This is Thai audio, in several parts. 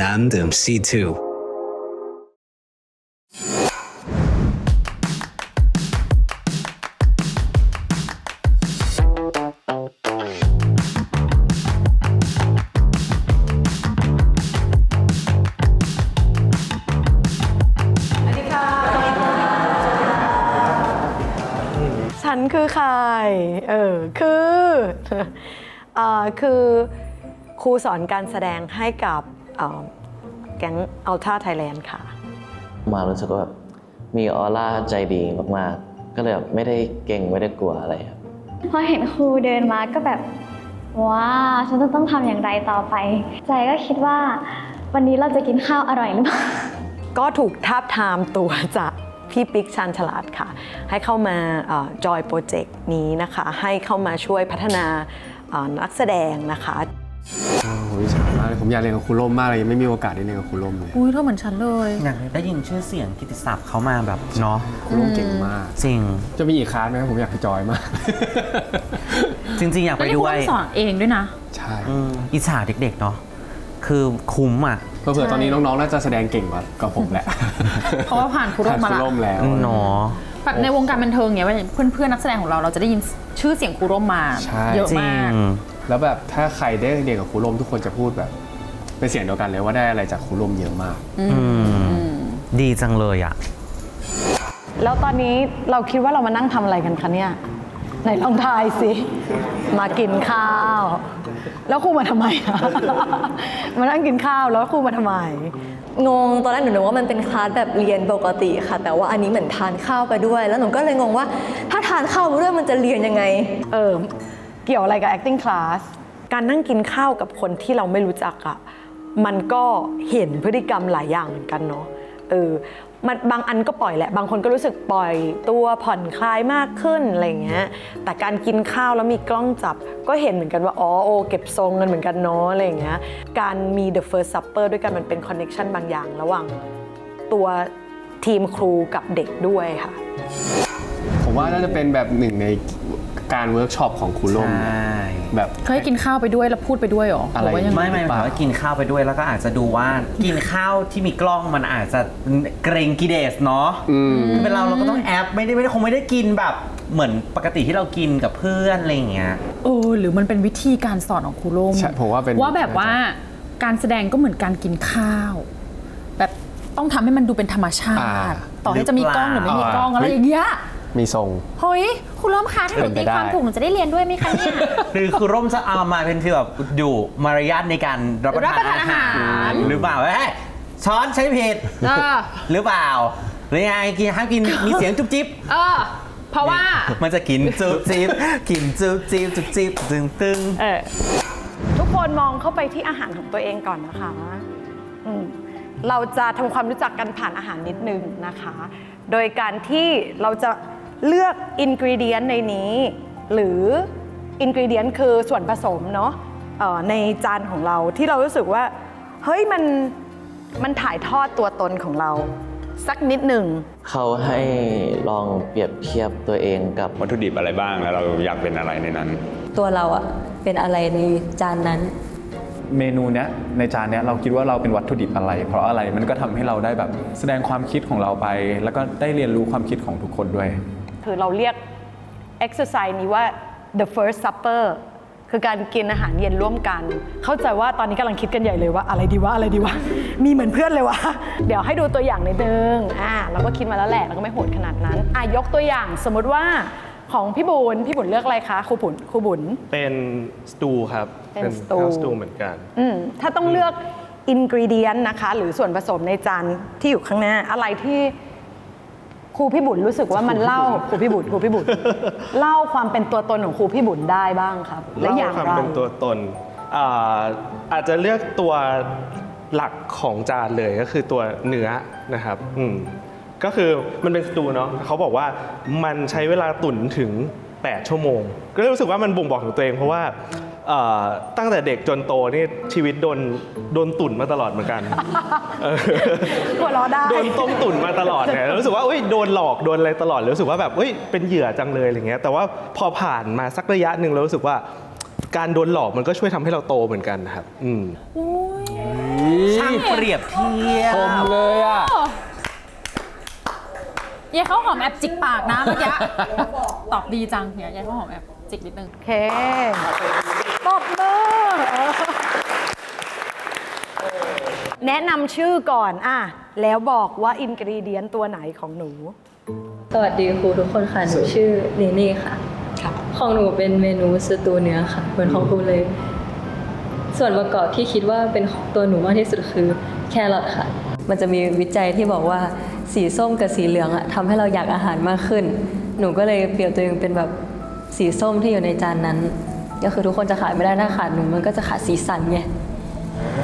น้ำดื่ม C2 ฉันคือใคร เออ คือเอ่อคือครูสอนการแสดงให้กับ แก๊งอัลท่าไทยแลนด์ค่ะ มารู้สึกว่าแบบมีออร่าใจดีมากๆ ก็เลยแบบไม่ได้เก่งไม่ได้กลัวอะไรครับพอเห็นครูเดินมาก็แบบว้าวฉันจะต้องทำอย่างไรต่อไป ใจก็คิดว่า วันนี้เราจะกินข้าวอร่อยหรือเปล่าก็ถูกทาบทามตัวจากพี่ปิ๊กชันฉลาดค่ะ ให้เข้ามาจอยโปรเจกต์นี้นะคะ ให้เข้ามาช่วยพัฒนาเอ่อนักแสดงนะคะโอ้โหอิจฉา มากเลยผมอยากเรียนกับครูร่มมากเลยยังไม่มีโอกาสได้เรียนกับครูร่มเลยอุ้ยเธอเหมือนฉันเลย อยากได้ยินชื่อเสียงกิตติศัพท์เขามาแบบเนาะครูร่มเก่งมาก จริง จะมีอีกคลาสไหมครับผมอยากไปจอยมาก จริง ๆ อยากแล้ไปวนี่ด้คุวยณสอนเองด้วยนะ ใช่อืมอิจฉาเด็ก ๆ เนาะคือคุ้มอะเผื่อๆตอนนี้น้องๆน่าจะแสดงเก่งกว่ากับผมแหละเพราะว่าผ่านครูร่มมาผ่นคละรูร่มแล้ว เนาะ แบบในวงการบันเทิงเนี่ยเพื่อนๆนักแสดงของเราเราจะได้ยินชื่อเสียงครูร่มมา ใช่ เยอะจริมาง ก แล้วแบบถ้าใครได้เรียนกับครูร่มทุกคนจะพูดแบบ เป็นเสียงเดียวกันเลยว่าได้อะไรจากครูร่มเยอะมากอืมดีจังเลยอะ แล้วตอนนี้เราคิดว่าเรามานั่งทำอะไรกันคะเนี่ยไหนลองทายสิ มากินข้าว แล้วครูมาทำไมอะ มานั่งกินข้าวแล้วครูมาทำไม งงตอนแรกหนูนึกว่ามันเป็นคลาสแบบเรียนปกติค่ะ แต่ว่าอันนี้เหมือนทานข้าวไปด้วย แล้วหนูก็เลยงงว่า ถ้าทานข้าวไปด้วยมันจะเรียนยังไง เออ เกี่ยวอะไรกับ acting class การนั่งกินข้าวกับคนที่เราไม่รู้จักอะมันก็เห็นพฤติกรรมหลายอย่างเหมือนกันเนาะเออมันบางอันก็ปล่อยแหละ บางคนก็รู้สึกปล่อยตัวผ่อนคลายมากขึ้นอะไรอย่างเงี้ย แต่การกินข้าวแล้วมีกล้องจับ ก็เห็นเหมือนกันว่า อ๋อโอเก็บทรงกันเหมือนกันเนาะอะไรอย่างเงี้ย การมี the first supper ด้วยกันมันเป็น connection บางอย่างระหว่างตัวทีมครูกับเด็กด้วยค่ะ ผมว่าน่าจะเป็นแบบหนึ่งใน การเวิร์กช็อปของครูร่มใช่แบบ เคยกินข้าวไปด้วยแล้วพูดไปด้วยเหรอหอะไรว่ายังง ไม่ไม่หมายถึงว่ากินข้าวไปด้วยแล้วก็อาจจะดูว่า กินข้าวที่มีกล้องมันอาจจะเกรงกิเดสเนาะอืม เป็นเราเราก็ต้องแอปไม่ได้ไม่ได้คงไม่ได้กินแบบเหมือนปกติที่เรากินกับเพื่อนอะไรอย่างเงี้ย เออหรือมันเป็นวิธีการสอนของครูร่มใช่ผมว่าเป็นว่าแบบว่าการแสดงก็เหมือนการกินข้าว แบบต้องทำให้มันดูเป็นธรรมชาอ่าติต่อให้จะมีกล้องหรือไม่มีกล้องอ่า อะไรอย่างเงี้ย มีทรง เฮ้ยครูร่มคะถ้าหนูเป็นไปตีได้ความถูกหนูจะได้เรียนด้วยไหมคะเนี่ยคือคือร่มจะเอามาเป็นที่แบบดูมารยาทในการรับประรับประทาทานนอาอาหาหาร ร หรือเปล่าเฮ้ยช้อนใช้ผิดเออหรือเปล่าหรือยังไงกินห้ามกินมีเสียงจุ๊บจิ๊บเออ เพราะว่า มันจะกินจุ๊บจิ๊บกินจุ๊บจิ๊บจุ๊บจิ๊บตึงตึงเออ ทุกคนมองเข้าไปที่อาหารของตัวเองก่อนนะคะอืมเราจะทำความรู้จักกันผ่านอาหารนิดนึงนะคะ โดยการที่เราจะ เลือกอินกรีเดียนในนี้ หรืออินกรีเดียนคือส่วนผสมเนาะเอ่อในจานของเราที่เรารู้สึกว่า เฮ้ยมันมันถ่ายทอดตัวตนของเรา สักนิดหนึ่ง เขาให้ลองเปรียบเทียบตัวเองกับวัตถุดิบอะไรบ้างแล้วเราอยากเป็นอะไรในนั้น ตัวเราอะเป็นอะไรในจานนั้น เมนูเนี้ยในจานเนี้ยเราคิดว่าเราเป็นวัตถุดิบอะไร เพราะอะไรมันก็ทำให้เราได้แบบแสดงความคิดของเราไป แล้วก็ได้เรียนรู้ความคิดของทุกคนด้วย คือเราเรียก exercise นี้ว่า the first supper คือการกินอาหารเย็นร่วมกัน เข้าใจว่าตอนนี้กำลังคิดกันใหญ่เลยว่า อะไรดีวะอะไรดีวะ มีเหมือนเพื่อนเลยวะ เดี๋ยวให้ดูตัวอย่างในอยนึงอ่าเราก็คิดมาแล้วแหละเราก็ไม่โหดขนาดนั้นอะยกตัวอย่างสมมติว่าของพี่บุญพี่บุญเลือกอะไรคะครูบุญครูบุญเป็นสตูครับเป็นสตูข้าวสตูเหมือนกัน อืมถ้าต้องเลือกอินกรีเดียนนะคะ หรือส่วนผสมในจานที่อยู่ข้างหน้าอะไรที่ ครูพี่บุญรู้สึกว่ามันเล่าครูพี่บุญครูพี่บุญเล่าความเป็นตัวตนของครูพี่บุญได้บ้างครับ และอย่างความไรเป็นตัวตนอ่าอาจจะเลือกตัวหลักของจานเลยก็คือตัวเนื้อนะครับอืมก็คือมันเป็นสตูเนาะเขาบอกว่ามันใช้เวลาตุ๋นถึง 8 ชั่วโมง ก็เลยรู้สึกว่ามันบ่งบอกถึงตัวเองเพราะว่าเอ่อตั้งแต่เด็กจนโตนี่ชีวิตโดนโดนตุ๋นมาตลอดเหมือนกันเออหัวเราะได้โดนต้มตุ๋นมาตลอดไงแล้วรู้สึกว่าเอ้ยโดนหลอกโดนอะไรตลอดเลยรู้สึกว่าแบบเอ้ยเป็นเหยื่อจังเลยอะไรเงี้ยแต่ว่าพอผ่านมาสักระยะหนึ่งเรารู้สึกว่า การโดนหลอกมันก็ช่วยทำให้เราโตเหมือนกันนะครับ อืมช่างเปรียบเทียบชมเลยอะเย้ข้าวหอมแอบจิกปากนะเมื่อกี้ ตอบดีจังเนี่ยเย้ข้าวหอมแอบจิกนิดนึง โอเคตบมือเออแนะนำชื่อก่อนอะแล้วบอกว่าอินกรีเดียนตัวไหนของหนู สวัสดีครูทุกคนค่ะ หนูชื่อเนเน่ค่ะ ค่ะ ของหนูเป็นเมนูสตูเนื้อค่ะ เหมือนของครูเลย ส่วนประกอบที่คิดว่าเป็นของตัวหนูมากที่สุดคือแครอทค่ะ มันจะมีวิจัยที่บอกว่าสีส้มกับสีเหลืองอะทำให้เราอยากอาหารมากขึ้น หนูก็เลยเปรียบตัวเองเป็นแบบสีส้มที่อยู่ในจานนั้น ก็คือทุกคนจะขาดไม่ได้ถ้าขาดหนูมันก็จะขาดสีสันไง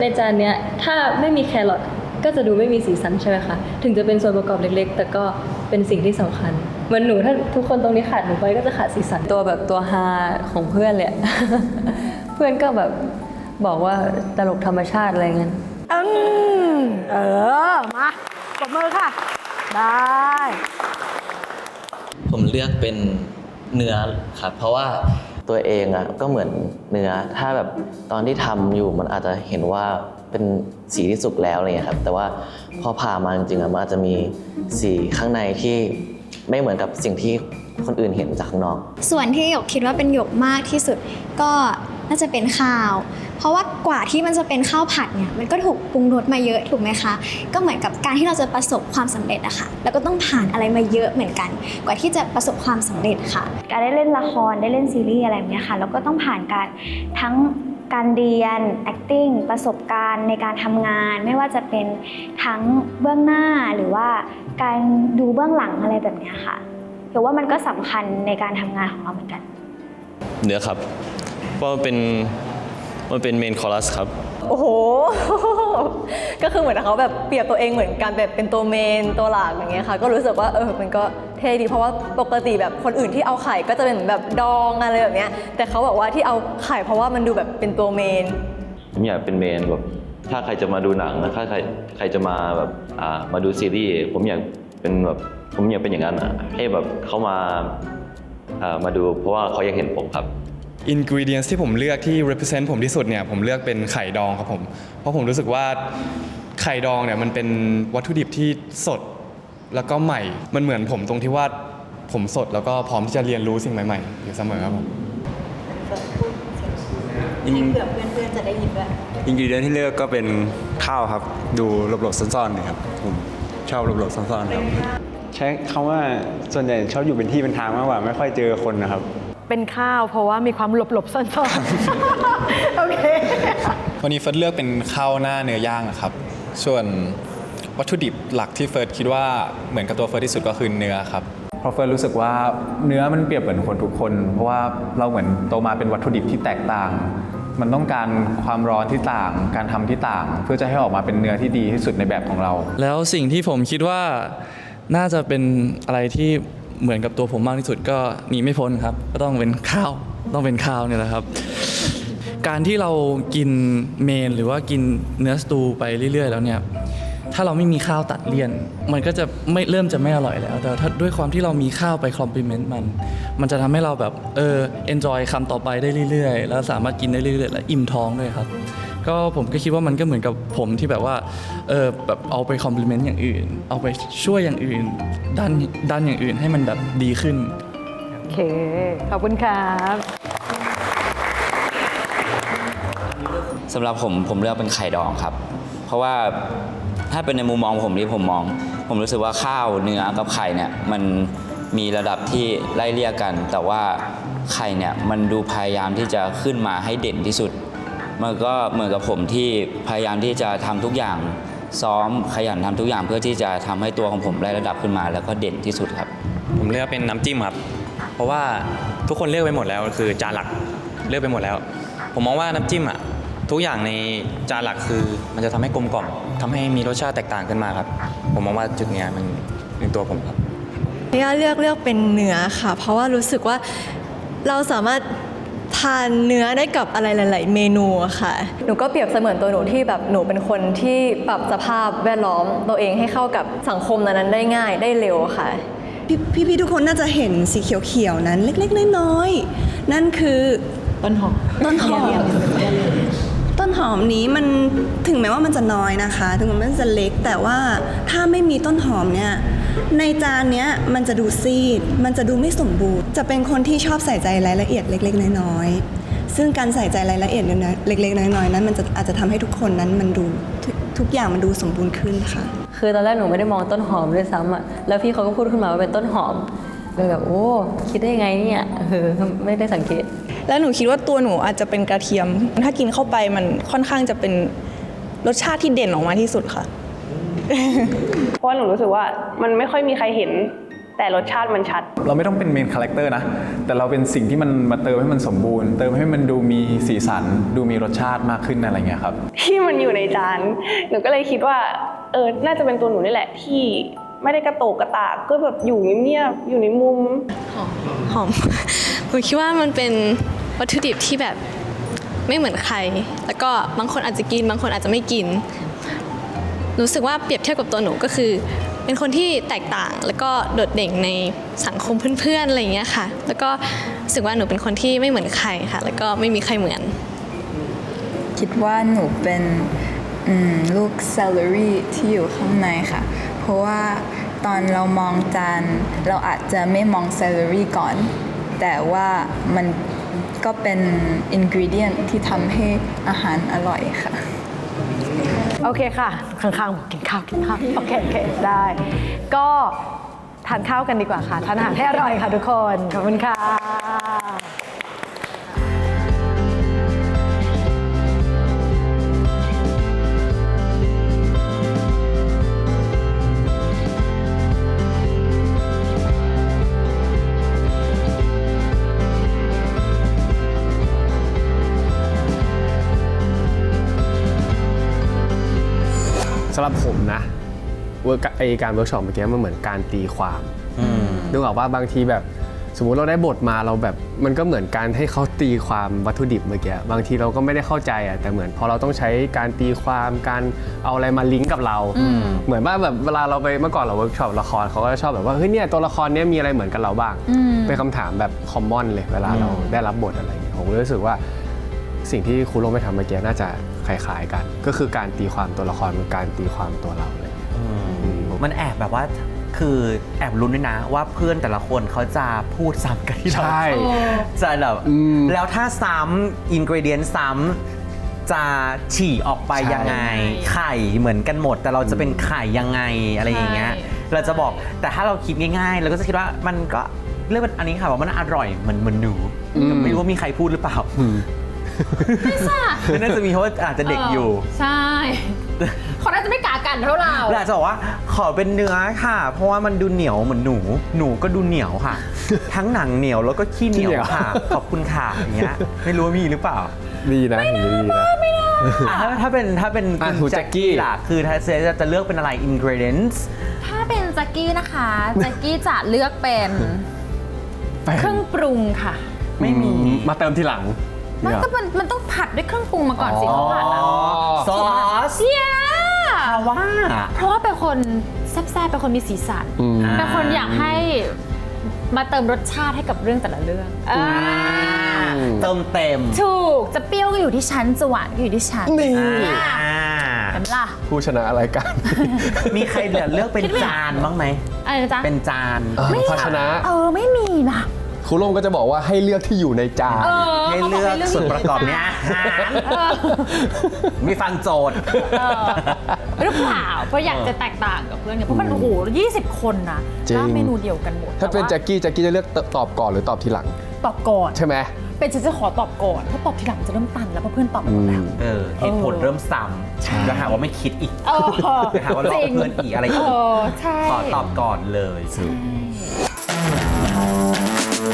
ในจานเนี้ยถ้าไม่มีแครอทก็จะดูไม่มีสีสันใช่ไหมคะ ถึงจะเป็นส่วนประกอบเล็กๆ แต่ก็เป็นสิ่งที่สำคัญ เหมือนหนูถ้าทุกคนตรงนี้ขาดหนูไปก็จะขาดสีสัน ตัวแบบตัวฮาของเพื่อนเลยเพื่อนก็แบบบอกว่าตลกธรรมชาติอะไรเงี้ยอืมเออ มาปรบมือค่ะ ได้ ผมเลือกเป็นเนื้อครับ เพราะว่าตัวเองอะก็เหมือนเนื้อ ถ้าแบบตอนที่ทำอยู่มันอาจจะเห็นว่าเป็นสีที่สุกแล้วอะไรเงี้ยครับ แต่ว่าพอผ่ามาจริงๆอะมันอาจจะมีสีข้างในที่ไม่เหมือนกับสิ่งที่คนอื่นเห็นจากข้างนอก ส่วนที่หยกคิดว่าเป็นหยกมากที่สุดก็น่าจะเป็นข้าว เพราะว่ากว่าที่มันจะเป็นข้าวผัดเนี่ยมันก็ถูกปรุงรสมาเยอะถูกไหมคะ ก็เหมือนกับการที่เราจะประสบความสำเร็จอะค่ะแล้วก็ต้องผ่านอะไรมาเยอะเหมือนกัน กว่าที่จะประสบความสำเร็จค่ะ การได้เล่นละครได้เล่นซีรีส์อะไรแบบเนี้ยค่ะแล้วก็ต้องผ่านการทั้งการเรียน acting ประสบการณ์ในการทำงาน ไม่ว่าจะเป็นทั้งเบื้องหน้าหรือว่าการดูเบื้องหลังอะไรแบบเนี้ยค่ะเดี๋ยวว่ามันก็สำคัญในการทำงานของเราเหมือนกัน เนื้อครับเพราะมันเป็น มันเป็นเมนคอรัสครับ โอ้โห ก็คือเหมือนเขาแบบเปรียบตัวเองเหมือนกันแบบเป็นตัวเมนตัวหลักอย่างเงี้ยค่ะ ก็รู้สึกว่าเออมันก็เท่ดีเพราะว่าปกติแบบคนอื่นที่เอาไข่ก็จะเป็นเหมือนแบบดองอะไรแบบเนี้ย แต่เขาบอกว่าที่เอาไข่เพราะว่ามันดูแบบเป็นตัวเมนผมอยากเป็นเมนแบบถ้าใครจะมาดูหนังนะถ้าใครใครจะมาแบบอ่ามาดูซีรีส์ผมอยากเป็นแบบผมอยากเป็นอย่างนั้นอะให้แบบเขามาอ่ามาดูเพราะว่าเขาอยากเห็นผมครับ อินกิเดียนที่ผมเลือกที่ represent ผมที่สุดเนี่ยผมเลือกเป็นไข่ดองครับผม เพราะผมรู้สึกว่าไข่ดองเนี่ยมันเป็นวัตถุดิบที่สดแล้วก็ใหม่ มันเหมือนผมตรงที่ว่าผมสดแล้วก็พร้อมที่จะเรียนรู้สิ่งใหม่ๆอยู่เสมอครับผมให้เผื่อเพื่อนๆจะได้ยินด้วยอินกิเดียนที่เลือกก็เป็นข้าวครับ ดูหลบๆซ่อนๆหน่อยครับผมชอบหลบๆซ่อนๆครับใช้คำว่าส่วนใหญ่ชอบอยู่เป็นที่เป็นทางมากกว่าไม่ค่อยเจอคนนะครับ เป็นข้าวเพราะว่ามีความหลบหลบๆซ่อนๆ โอเค วันนี้เฟิร์สเลือกเป็นข้าวหน้าเนื้อย่างอะครับ ส่วนวัตถุดิบหลักที่เฟิร์สคิดว่าเหมือนกับตัวเฟิร์สที่สุดก็คือเนื้อครับ เพราะเฟิร์สรู้สึกว่าเนื้อมันเปรียบเหมือนคนทุกคน เพราะว่าเราเหมือนโตมาเป็นวัตถุดิบที่แตกต่าง มันต้องการความร้อนที่ต่าง การทำที่ต่าง เพื่อจะให้ออกมาเป็นเนื้อที่ดีที่สุดในแบบของเรา แล้วสิ่งที่ผมคิดว่าน่าจะเป็นอะไรที่ เหมือนกับตัวผมมากที่สุดก็หนีไม่พ้นครับ ก็ต้องเป็นข้าวต้องเป็นข้าวเนี่ยแหละครับ การที่เรากินเมนหรือว่ากินเนื้อสตูไปเรื่อย ๆ แล้วเนี่ยถ้าเราไม่มีข้าวตัดเลี่ยน มันก็จะไม่เริ่มจะไม่อร่อยแล้ว แต่ถ้าด้วยความที่เรามีข้าวไปคอมพลีเมนต์มัน มันจะทำให้เราแบบเออเอนจอยคำต่อไปได้เรื่อยๆ แล้วสามารถกินได้เรื่อยๆ และอิ่มท้องด้วยครับ ก็ผมก็คิดว่ามันก็เหมือนกับผมที่แบบว่าเออแบบเอาไปคอมพลีเมนต์อย่างอื่น เอาไปช่วยอย่างอื่นดันดันอย่างอื่นให้มันแบบดีขึ้น โอเค ขอบคุณครับ สำหรับผมผมเลือกเป็นไข่ดองครับ เพราะว่าถ้าเป็นในมุมมองผมที่ผมมอง ผมรู้สึกว่าข้าวเนื้อกับไข่เนี่ยมันมีระดับที่ไล่เลี่ยกัน แต่ว่าไข่เนี่ยมันดูพยายามที่จะขึ้นมาให้เด่นที่สุด มันก็เหมือนกับผมที่พยายามที่จะทำทุกอย่างซ้อมขยันทำทุกอย่างเพื่อที่จะทำให้ตัวของผมไล่ระดับขึ้นมา แล้วก็เด่นที่สุดครับ ผมเลือกเป็นน้ำจิ้มครับ เพราะว่าทุกคนเลือกไปหมดแล้วคือจานหลักเลือกไปหมดแล้ว ผมมองว่าน้ำจิ้มอะทุกอย่างในจานหลักคือมันจะทำให้กลมกล่อมทำให้มีรสชาติแตกต่างขึ้นมาครับ ผมมองว่าจุดเนี้ยมันเป็นตัวผมครับเนี่ยเลือกเลือกเป็นเนื้อค่ะ เพราะว่ารู้สึกว่าเราสามารถ ทานเนื้อได้กับอะไรหลาย ๆ เมนูอะค่ะ หนูก็เปรียบเสมือนตัวหนูที่แบบหนูเป็นคนที่ปรับสภาพแวดล้อมตัวเองให้เข้ากับสังคมนั้นๆได้ง่ายได้เร็วค่ะ พี่พี่ๆทุกคนน่าจะเห็นสีเขียว ๆ นั้นเล็ก ๆ น้อย ๆ นั่นคือต้นหอมต้นหอมต้นต้นหอมนี้มันถึงแม้ว่ามันจะน้อยนะคะ ถึงแม้มันจะเล็กแต่ว่าถ้าไม่มีต้นหอมเนี่ย ในจานเนี้ยมันจะดูซีด มันจะดูไม่สมบูรณ์ จะเป็นคนที่ชอบใส่ใจรายละเอียดเล็ก ๆ น้อยๆ ซึ่งการใส่ใจรายละเอียดเล็กๆ น้อยๆ นั้นมันจะอาจจะทำให้ทุกคนนั้นมันดูทุกทุกอย่างมันดูสมบูรณ์ขึ้นค่ะ คือตอนแรกหนูไม่ได้มองต้นหอมด้วยซ้ำอะ แล้วพี่เขาก็พูดขึ้นมาว่าเป็นต้นหอมเลยแบบโอ้คิดได้ยังไงเนี่ยเออไม่ได้สังเกต แล้วหนูคิดว่าตัวหนูอาจจะเป็นกระเทียม ถ้ากินเข้าไปมันค่อนข้างจะเป็นรสชาติที่เด่นออกมาที่สุดค่ะ เพราะว่าหนูรู้สึกว่ามันไม่ค่อยมีใครเห็น แต่รสชาติมันชัด เราไม่ต้องเป็นเมนคาแรคเตอร์นะ แต่เราเป็นสิ่งที่มันมาเติมให้มันสมบูรณ์ เติมให้มันดูมีสีสัน ดูมีรสชาติมากขึ้นอะไรเงี้ยครับ ที่มันอยู่ในจาน หนูก็เลยคิดว่าเออน่าจะเป็นตัวหนูนี่แหละที่ไม่ได้กระโตกกระตากก็แบบอยู่เงียบๆอยู่ในมุม หอมหนูคิดว่ามันเป็นวัตถุดิบที่แบบไม่เหมือนใคร แล้วก็บางคนอาจจะกิน บางคนอาจจะไม่กิน รู้สึกว่าเปรียบเทียบกับตัวหนูก็คือ เป็นคนที่แตกต่างแล้วก็โดดเด่นในสังคมเพื่อนๆอะไรอย่างเงี้ยค่ะ แล้วก็รู้สึกว่าหนูเป็นคนที่ไม่เหมือนใครค่ะ แล้วก็ไม่มีใครเหมือน คิดว่าหนูเป็นลูก celery ที่อยู่ข้างในค่ะ เพราะว่าตอนเรามองจานเราอาจจะไม่มอง celery ก่อน แต่ว่ามันก็เป็น ingredient ที่ทำให้อาหารอร่อยค่ะ โอเคค่ะ ข้างๆบอกกินข้าวกินข้าวโอเคโอเคได้ ก็ทานข้าวกันดีกว่าค่ะ ทานอาหารให้อร่อยค่ะทุกคน ขอบคุณค่ะ สำหรับผมนะเวิร์กไอการเวิร์กช็อปเมื่อกี้มันเหมือนการตีความนึกออกว่าบางทีแบบสมมุติเราได้บทมาเราแบบมันก็เหมือนการให้เขาตีความวัตถุดิบเมื่อกี้บางทีเราก็ไม่ได้เข้าใจอะแต่เหมือนพอเราต้องใช้การตีความการเอาอะไรมาลิงก์กับเราอืมเหมือนว่าแบบเวลาเราไปเมื่อก่อนเราเวิร์กช็อปละครเขาก็จะชอบแบบว่าเฮ้ยเนี่ยตัวละครเนี้ยมีอะไรเหมือนกับเราบ้างอืมเป็นคำถามแบบคอมมอนเลยเวลาเราได้รับบทอะไรอย่างเงี้ยผมก็รู้สึกว่า สิ่งที่ครูโรมไปทำเมื่อกี้น่าจะคล้ายๆกัน ก็คือการตีความตัวละครเป็นการตีความตัวเราเลยมันแอบแบบว่าคือแอบลุ้นด้วยนะว่าเพื่อนแต่ละคนเขาจะพูดซ้ำกันที่เราใช่จะแบบแล้วถ้าซ้ำอินกรเดียนซ้ำจะฉี่ออกไปใช่ยังไง ไข่เหมือนกันหมด แต่เราจะเป็นไข่ยังไงอะไรอย่างเงี้ยเราจะบอกแต่ถ้าเราคิดง่ายๆเราก็จะคิดว่ามันก็เรื่องอันนี้ค่ะว่ามันอร่อยเหมือนเหมือนหนูแต่ไม่รู้ว่ามีใครพูดหรือเปล่า ไม่ทราบน่าจะมีเพราะว่าอาจจะเด็กอยู่ ใช่เขาน่าจะไม่กากันเท่าเราเราอาจจะบอกว่าขอเป็นเนื้อค่ะ เพราะว่ามันดูเหนียวเหมือนหนู หนูก็ดูเหนียวค่ะ ทั้งหนังเหนียวแล้วก็ขี้เหนียวค่ะ ขอบคุณค่ะอย่างเงี้ยไม่รู้ว่ามีหรือเปล่าดีนะดีนะ อะถ้าถ้าเป็นถ้าเป็นอะคุณคุณแจ็แจ็คคกี้กี้ ล่ะคือถ้าเซจะเลือกเป็นอะไร ingredients ถ้าเป็นแจ็กกี้นะคะแจ็กกี้จะเลือกเป็นเป็นเครื่องปรุงค่ะ ไม่มี มาเติมทีหลัง มันเนี่ยก็มันมันต้องผัดด้วยเครื่องปรุงมาก่อนสิเขาผัดอะซอสเสียเพราะว่า เพราะว่าเป็นคนแซ่บๆเป็นคนมีสีสันอืมเป็นคนอยากให้มาเติมรสชาติให้กับเรื่องแต่ละเรื่องอ่าเติมเต็ม ถูก จะเปรี้ยวก็อยู่ที่ชั้นจะหวานก็อยู่ที่ชั้นนี่อ่าเห็นปะล่ะผู้ชนะรายการ มีใครเหลือเลือกเป็นคิดไม่จานบ้างไหมอะไรนะจ๊ะเป็นจานเออภาชนะ เออไม่มีนะ ครูโรมก็จะบอกว่าให้เลือกที่อยู่ในจาน เออให้เลือกส่วนประกอบเนี้ยอาหารเออมีฟังโจทย์ เออหรือเปล่าเพราะอยากจะแตกต่างกับเพื่อนเนี่ยเพราะมันโอ้โห20คนนะจริง แล้วเมนูเดียวกันหมดถ้าเป็นต่ว่แจ็คกี้แจ็คกี้จะเลือกตอบก่อนหรือตอบทีหลัง ตอบก่อน ใช่ไหม เป็นฉันจะขอตอบก่อนถ้าตอบทีหลังจะเริ่มตันแล้วเพราะเพื่อนตอบไปหมดแล้ว เออเหตุผลเริ่มซ้ำจะหาว่าไม่คิดอีกเออจะหาว่าหลอกเพื่อนอีกอะไรอีกเออใช่ ขอตอบก่อนเลย เห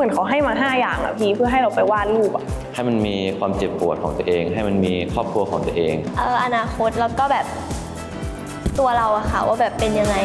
มือนเขาให้มา 5 อย่างอะพี่เพื่อให้เราไปวาดรูปอะให้มันมีความเจ็บปวดของตัวเอง ให้มันมีครอบครัวของตัวเอง เอออนาคตแล้วก็แบบตัวเราอะค่ะว่าแบบเป็นยังไง